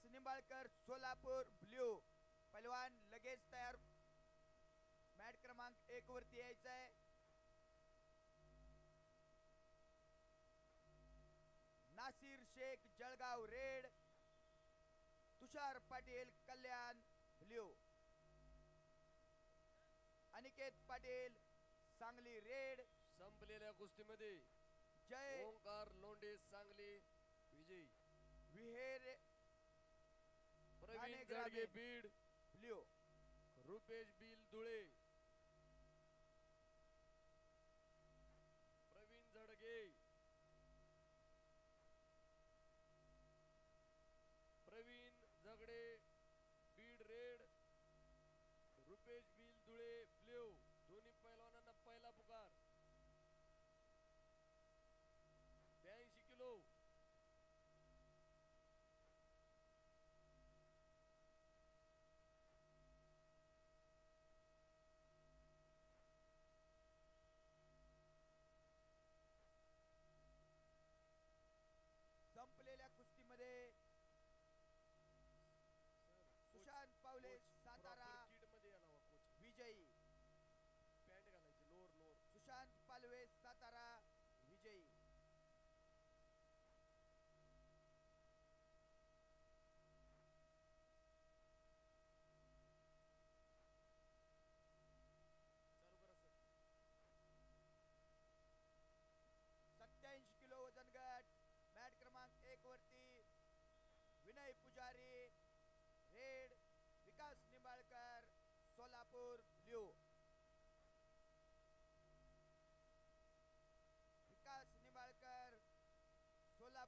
Vilas Nimbalkar Solapur blue. पैलवान लगेच तयार. मॅट क्रमांक एक वरती यायचं आहे. Nasir Shaikh Jalgaon red. Tushar Patil Kalyan blue. Aniket Patil Sangli red. संपलेल्या कुस्तीमध्ये जय. ओंकार लोंढे सांगली विजयी. जाडगे. बीड. ब्ल्यू रुपेश बिल धुळे. प्रवीण झडगे प्रवीण झगडे बीड रेड. रुपेश बिल धुळे.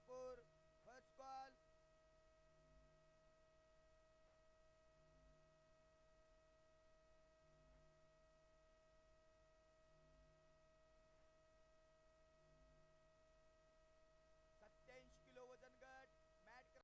ठाकूर.